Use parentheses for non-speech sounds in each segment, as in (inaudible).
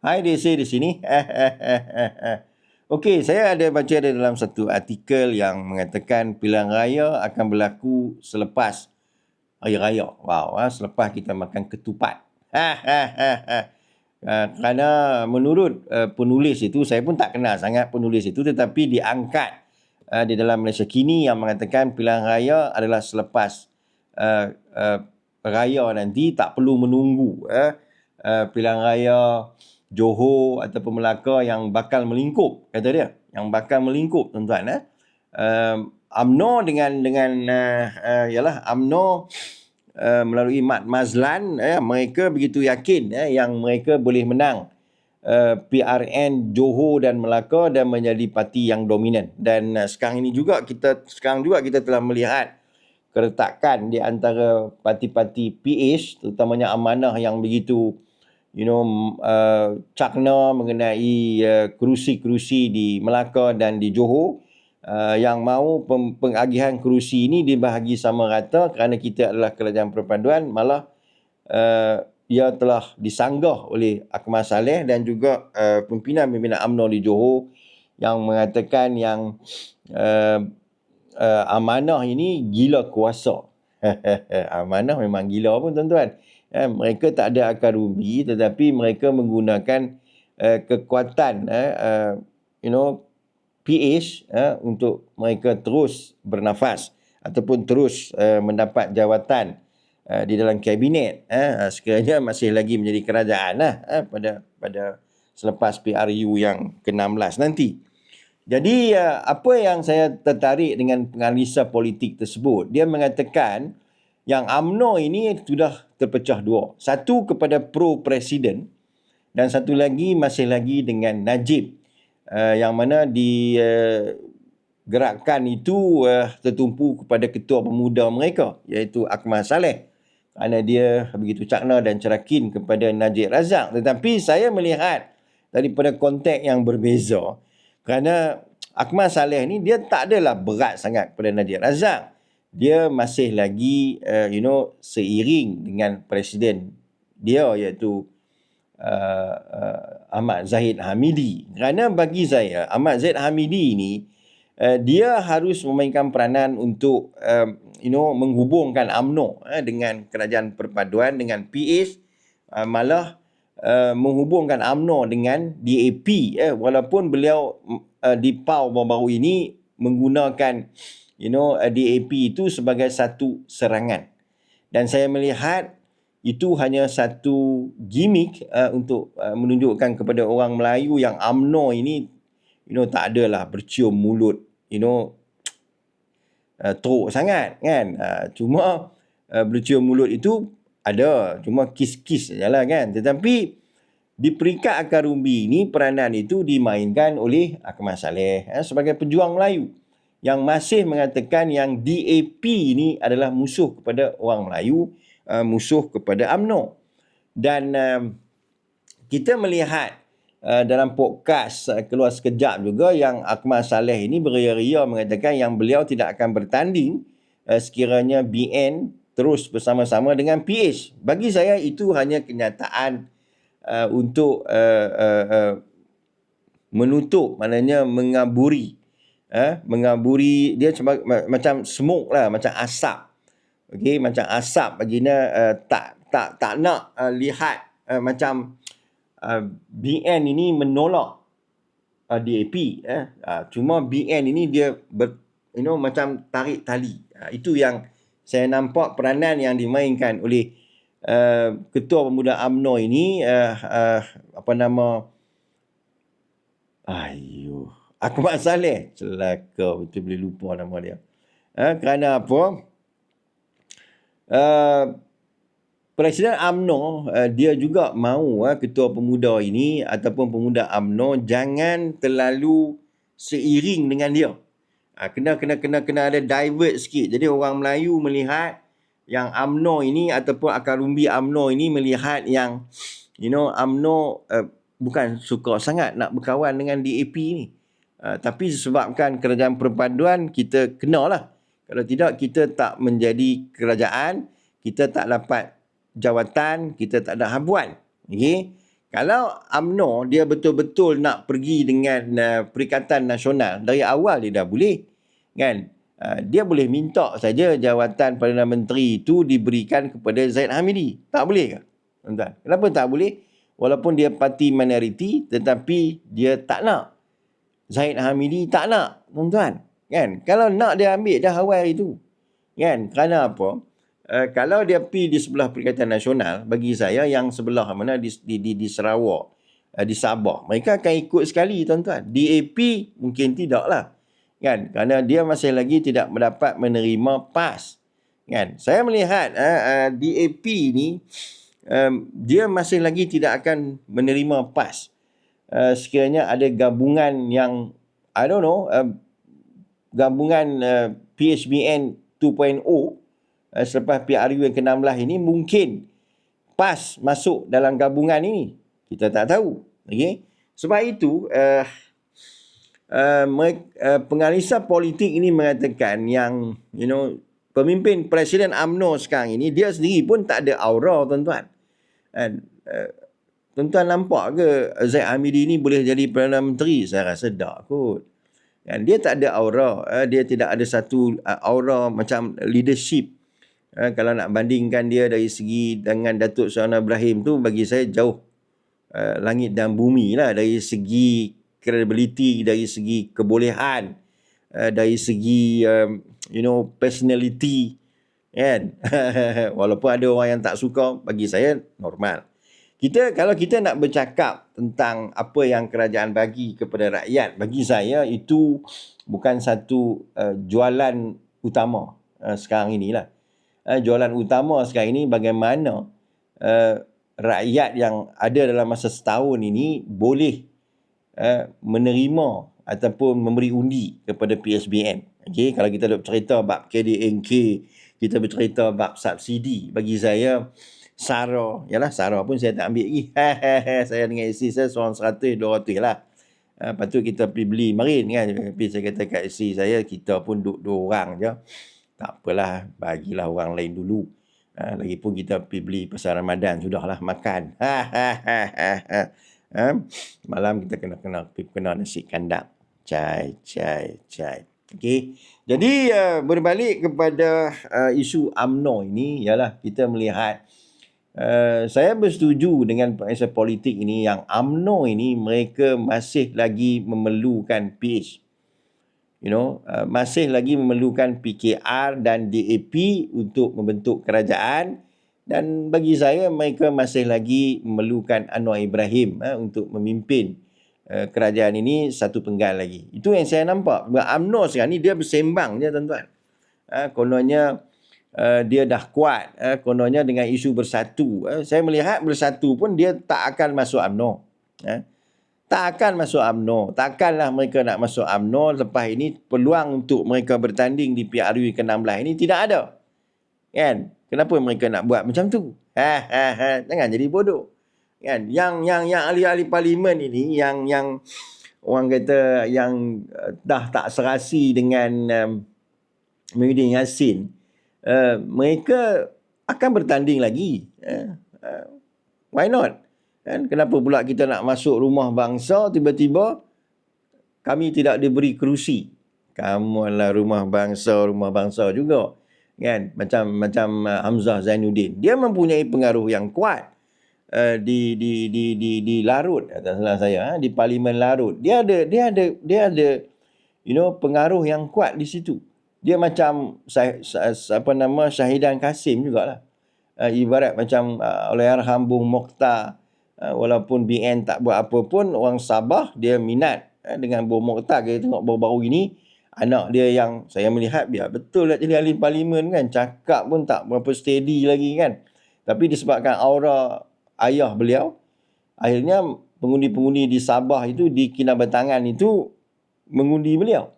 Hai DC di sini. (laughs) Okey, saya ada baca ada dalam satu artikel yang mengatakan pilihan raya akan berlaku selepas Hari Raya. Wow, ha, selepas kita makan ketupat. Uh, (laughs) kerana menurut uh, penulis itu, saya pun tak kenal sangat penulis itu tetapi diangkat uh, di dalam Malaysia kini yang mengatakan pilihan raya adalah selepas uh, uh, raya nanti tak perlu menunggu uh, uh, pilihan raya Johor ataupun Melaka yang bakal melingkup kata dia. Yang bakal melingkup tuan-tuan eh. Uh, UMNO dengan dengan uh, uh, yalah UMNO uh, melalui Mat Mazlan eh, mereka begitu yakin eh, yang mereka boleh menang uh, PRN Johor dan Melaka dan menjadi parti yang dominan. Dan uh, sekarang ini juga kita sekarang juga kita telah melihat keretakan di antara parti-parti PH terutamanya amanah yang begitu you know uh, cakna mengenai uh, kerusi-kerusi di Melaka dan di Johor uh, yang mahu pengagihan kerusi ini dibahagi sama rata kerana kita adalah kerajaan perpaduan malah uh, ia telah disanggah oleh Akmal Saleh dan juga uh, pimpinan-pimpinan UMNO di Johor yang mengatakan yang uh, uh, amanah ini gila kuasa. (laughs) amanah memang gila pun tuan-tuan. Uh, mereka tak ada akar rubi tetapi mereka menggunakan uh, kekuatan uh, you know PH uh, untuk mereka terus bernafas ataupun terus uh, mendapat jawatan uh, di dalam kabinet uh, sekiranya masih lagi menjadi kerajaan uh, pada pada selepas PRU yang ke-16 nanti. Jadi uh, apa yang saya tertarik dengan penganalisa politik tersebut dia mengatakan yang AMNO ini sudah terpecah dua. Satu kepada pro presiden dan satu lagi masih lagi dengan Najib. Uh, yang mana di uh, gerakan itu uh, tertumpu kepada ketua pemuda mereka iaitu Akmal Saleh. Kerana dia begitu cakna dan cerakin kepada Najib Razak. Tetapi saya melihat daripada konteks yang berbeza kerana Akmal Saleh ni dia tak adalah berat sangat kepada Najib Razak dia masih lagi uh, you know seiring dengan presiden dia iaitu uh, uh, Ahmad Zahid Hamidi. Kerana bagi saya, Ahmad Zahid Hamidi ini, uh, dia harus memainkan peranan untuk uh, you know, menghubungkan UMNO uh, dengan kerajaan perpaduan, dengan PH, uh, malah uh, menghubungkan UMNO dengan DAP. Uh, walaupun beliau uh, di PAU baru-baru ini menggunakan you know, uh, DAP itu sebagai satu serangan. Dan saya melihat itu hanya satu gimmick uh, untuk uh, menunjukkan kepada orang Melayu yang amno ini you know tak adalah bercium mulut you know (tsk) uh, teruk sangat kan? Uh, cuma uh, bercium mulut itu ada cuma kis-kis sajalah kan? Tetapi di peringkat akar umbi ini peranan itu dimainkan oleh Akmal Saleh uh, sebagai pejuang Melayu yang masih mengatakan yang DAP ini adalah musuh kepada orang Melayu uh, musuh kepada AMNO. Dan uh, kita melihat uh, dalam podcast uh, keluar sekejap juga yang Akmal Saleh ini beria-ria mengatakan yang beliau tidak akan bertanding uh, sekiranya BN terus bersama-sama dengan PH. Bagi saya itu hanya kenyataan uh, untuk uh, uh, uh, menutup maknanya mengaburi uh, mengaburi dia macam smoke lah macam asap. Okey macam asap baginda uh, tak tak tak nak uh, lihat uh, macam uh, BN ini menolak uh, DAP eh. Uh, cuma BN ini dia ber, you know macam tarik tali. Uh, itu yang saya nampak peranan yang dimainkan oleh uh, ketua pemuda AMNO ini uh, uh, apa nama? Ayo Akmal Saleh celaka betul boleh lupa nama dia uh, kerana apa Uh, Presiden AMNO uh, dia juga mahu uh, ketua pemuda ini ataupun pemuda AMNO jangan terlalu seiring dengan dia. Uh, kena kena kena kena ada divert sikit. Jadi orang Melayu melihat yang AMNO ini ataupun akar rumbi AMNO ini melihat yang you know AMNO uh, bukan suka sangat nak berkawan dengan DAP ni. Uh, tapi sebabkan kerajaan perpaduan kita kenalah kalau tidak, kita tak menjadi kerajaan, kita tak dapat jawatan, kita tak ada habuan. Okay? Kalau AMNO dia betul-betul nak pergi dengan uh, Perikatan Nasional dari awal dia dah boleh. Kan? Uh, dia boleh minta saja jawatan Perdana Menteri itu diberikan kepada Zaid Hamidi. Tak boleh ke? Tuan-tuan. Kenapa tak boleh? Walaupun dia parti minoriti tetapi dia tak nak. Zaid Hamidi tak nak, tuan-tuan. Kan? Kalau nak dia ambil dah awal itu. Kan? Kerana apa? Uh, kalau dia pergi di sebelah Perikatan Nasional, bagi saya yang sebelah mana di di di, di Sarawak, uh, di Sabah, mereka akan ikut sekali tuan-tuan. DAP mungkin tidaklah. Kan? Kerana dia masih lagi tidak mendapat menerima PAS. Kan? Saya melihat uh, uh, DAP ni um, dia masih lagi tidak akan menerima PAS. Uh, sekiranya ada gabungan yang I don't know uh, gabungan uh, PHBN 2.0 uh, selepas PRU yang ke-16 ini mungkin PAS masuk dalam gabungan ini. Kita tak tahu. Okay? Sebab itu, uh, uh, uh, pengalisa politik ini mengatakan yang, you know, pemimpin Presiden AMNO sekarang ini, dia sendiri pun tak ada aura, tuan-tuan. And, uh, tuan-tuan nampak ke Zaid Hamidi ini boleh jadi Perdana Menteri? Saya rasa tak kot. Kan? Dia tak ada aura. Uh, dia tidak ada satu uh, aura macam leadership Ha, kalau nak bandingkan dia dari segi dengan Datuk Seri Ibrahim tu bagi saya jauh uh, langit dan bumi lah dari segi credibility, dari segi kebolehan, uh, dari segi um, you know personality kan. (laughs) Walaupun ada orang yang tak suka bagi saya normal. Kita kalau kita nak bercakap tentang apa yang kerajaan bagi kepada rakyat, bagi saya itu bukan satu uh, jualan utama uh, sekarang inilah uh, jualan utama sekarang ini bagaimana uh, rakyat yang ada dalam masa setahun ini boleh uh, menerima ataupun memberi undi kepada PSBN. Okey, kalau kita nak cerita bab KDNK, kita bercerita bab subsidi bagi saya SARA, yalah SARA pun saya tak ambil lagi. (laughs) saya dengan isteri saya seorang 100 200 lah. Uh, lepas tu kita pergi beli marin kan. Tapi saya kata kat isteri saya, kita pun duduk dua orang je tak apalah bagilah orang lain dulu ha, lagipun kita pergi beli pasal Ramadan sudahlah makan ha, ha, ha, ha, ha. Ha? malam kita kena kena kena nasi kandang cai cai cai okey jadi uh, berbalik kepada uh, isu AMNO ini ialah kita melihat Uh, saya bersetuju dengan pengasas politik ini yang AMNO ini mereka masih lagi memerlukan PH you know uh, masih lagi memerlukan PKR dan DAP untuk membentuk kerajaan. Dan bagi saya mereka masih lagi memerlukan Anwar Ibrahim uh, untuk memimpin kerajaan ini satu penggal lagi. Itu yang saya nampak. UMNO sekarang ni dia bersembang je tuan-tuan. Uh, kononnya uh, dia dah kuat uh, kononnya dengan isu bersatu uh, saya melihat bersatu pun dia tak akan masuk UMNO uh, tak akan masuk UMNO. Takkanlah mereka nak masuk UMNO lepas ini peluang untuk mereka bertanding di PRU ke-16 ini tidak ada. Kan? Kenapa mereka nak buat macam tu? Ha, ha, ha. Jangan jadi bodoh. Kan? Yang yang yang ahli-ahli parlimen ini yang yang orang kata yang dah tak serasi dengan um, Muhyiddin Yassin, uh, mereka akan bertanding lagi. Uh, why not? Kan? Kenapa pula kita nak masuk rumah bangsa tiba-tiba kami tidak diberi kerusi? Kamu adalah rumah bangsa, rumah bangsa juga. Kan? Macam macam uh, Hamzah Zainuddin. Dia mempunyai pengaruh yang kuat uh, di di di di di Larut atas salah saya, uh, di Parlimen Larut. Dia ada dia ada dia ada you know pengaruh yang kuat di situ. Dia macam apa nama Syahidan Kasim jugalah. Uh, ibarat macam uh, oleh Arham Bung Mokhtar Ha, walaupun BN tak buat apa pun orang Sabah dia minat ha, dengan Bo Mokhtar. Kita tengok baru-baru ini anak dia yang saya melihat biar betul lah jadi ahli parlimen kan. Cakap pun tak berapa steady lagi kan. Tapi disebabkan aura ayah beliau akhirnya pengundi-pengundi di Sabah itu di kinabatangan itu mengundi beliau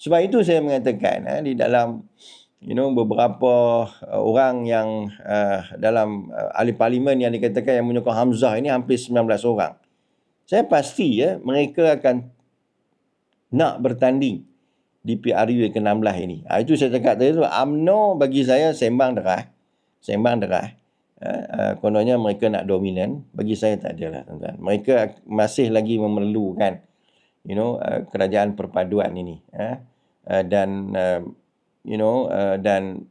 sebab itu saya mengatakan ha, di dalam you know beberapa uh, orang yang uh, dalam uh, ahli parlimen yang dikatakan yang menyokong Hamzah ini hampir 19 orang. Saya pasti ya mereka akan nak bertanding di PRU yang ke-16 ini. Ha, itu saya cakap tadi tu UMNO bagi saya sembang derah. Sembang derah. Uh, uh, kononnya mereka nak dominan, bagi saya tak adalah tuan-tuan. Mereka masih lagi memerlukan you know uh, kerajaan perpaduan ini uh, uh, dan uh, you know uh, dan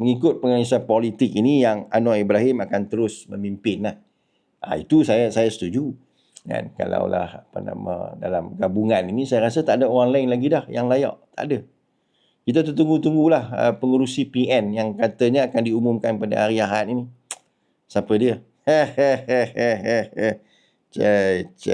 mengikut penganisah politik ini yang Anwar Ibrahim akan terus memimpin lah. Uh, itu saya saya setuju. Kan kalaulah apa nama dalam gabungan ini saya rasa tak ada orang lain lagi dah yang layak. Tak ada. Kita tertunggu-tunggulah uh, pengurusi PN yang katanya akan diumumkan pada hari Ahad ini. Siapa dia? Hehehehe. (laughs) Cai, cai.